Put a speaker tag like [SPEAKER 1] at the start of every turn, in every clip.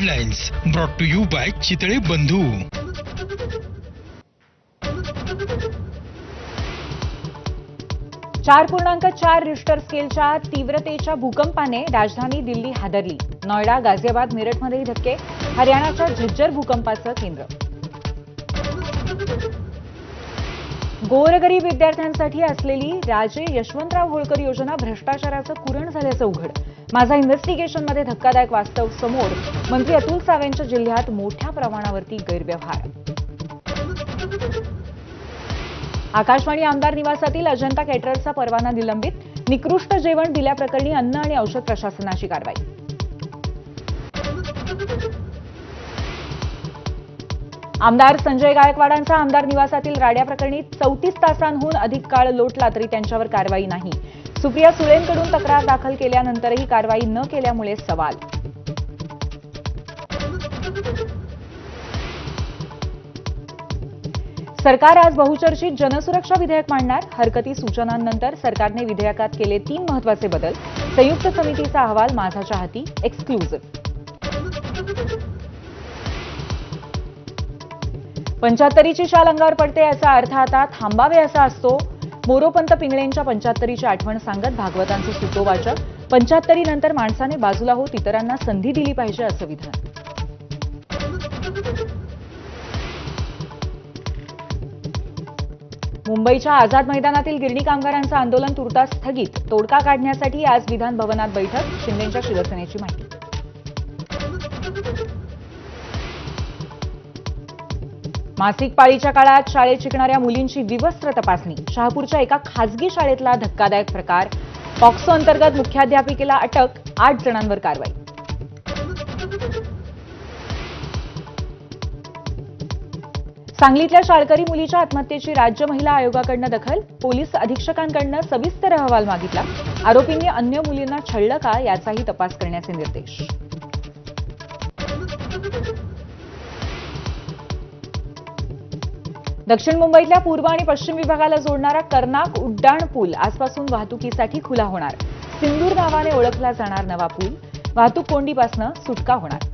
[SPEAKER 1] Headlines brought to you by Chitale Bandhu
[SPEAKER 2] चार पूर्णांक चार रिश्टर स्केलच्या तीव्रतेच्या भूकंपाने राजधानी दिल्ली हादरली. नोएडा गाझियाबाद मेरठमध्येही धक्के हरियाणाच्या झज्जर भूकंपाचं केंद्र. गोरगरीब विद्यार्थ्यांसाठी असलेली राजे यशवंतराव होळकर योजना भ्रष्टाचाराचं कुरण झाल्याचं उघड. माझा इन्व्हेस्टिगेशनमध्ये धक्कादायक वास्तव समोर मंत्री अतुल सावेंच्या जिल्ह्यात मोठ्या प्रमाणावरती गैरव्यवहार. आकाशवाणी आमदार निवासातील अजंता कॅटरर्सचा परवाना निलंबित. निकृष्ट जेवण दिल्याप्रकरणी अन्न आणि औषध प्रशासनाची कारवाई. आमदार संजय गायकवाडांचा आमदार निवासातील राड्याप्रकरणी चौतीस तासांहून अधिक काळ लोटला तरी त्यांच्यावर कारवाई नाही. सुप्रिया सुळेंकडून तक्रार दाखल केल्यानंतरही कारवाई न केल्यामुळे सवाल. सरकार आज बहुचर्चित जनसुरक्षा विधेयक मांडणार. हरकती सूचनांनंतर सरकारने विधेयकात केले तीन महत्त्वाचे बदल. संयुक्त समितीचा अहवाल माझाच्या हाती एक्सक्लुझिव्ह पंचाहत्तरीची शाल अंगावर पडते याचा अर्थ आता थांबावे असा असतो. मोरोपंत पिंगळेंच्या पंचाहत्तरीची आठवण सांगत भागवतांचं सुतोवाचक पंचाहत्तरीनंतर माणसाने बाजूला होत इतरांना संधी दिली पाहिजे असं विधान. मुंबईच्या आझाद मैदानातील गिरणी कामगारांचं आंदोलन तुर्तास स्थगित. तोडका काढण्यासाठी आज विधान भवनात बैठक शिंदेच्या शिवसेनेची माहिती. मासिक पाळीच्या काळात शाळेत शिकणाऱ्या मुलींची विवस्त्र तपासणी. शहापूरच्या एका खासगी शाळेतला धक्कादायक प्रकार. पॉक्सो अंतर्गत मुख्याध्यापिकेला अटक आठ जणांवर कारवाई. सांगलीतल्या शाळकरी मुलीच्या आत्महत्येची राज्य महिला आयोगाकडनं दखल पोलीस अधीक्षकांकडनं सविस्तर अहवाल मागितला. आरोपींनी अन्य मुलींना छळलं का याचाही तपास करण्याचे निर्देश. दक्षिण मुंबईतल्या पूर्व आणि पश्चिम विभागाला जोडणारा कर्नाक उड्डाण पूल आजपासून वाहतुकीसाठी खुला होणार. सिंदूर नावाने ओळखला जाणार नवा पूल. वाहतूक कोंडीपासून सुटका होणार.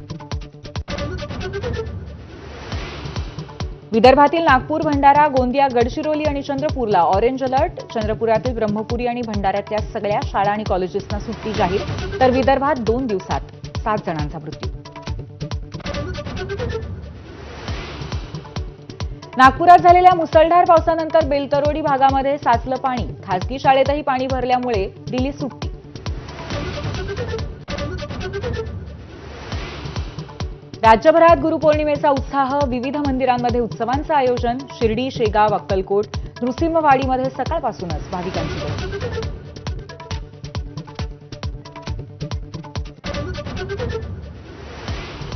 [SPEAKER 2] विदर्भातील नागपूर भंडारा गोंदिया गडचिरोली आणि चंद्रपूरला ऑरेंज अलर्ट चंद्रपुरातील ब्रह्मपुरी आणि भंडाऱ्यातल्या सगळ्या शाळा आणि कॉलेजेसना सुट्टी जाहीर. तर विदर्भात दोन दिवसात सात जणांचा मृत्यू. नागपुरात झालेल्या मुसळधार पावसानंतर बेलतरोडी भागामध्ये साचलं पाणी. खासगी शाळेतही पाणी भरल्यामुळे दिली सुट्टी राज्यभरात गुरुपौर्णिमेचा उत्साह विविध मंदिरांमध्ये उत्सवांचं आयोजन शिर्डी शेगाव अक्कलकोट नृसिंहवाडीमध्ये सकाळपासूनच भाविकांची गर्दी.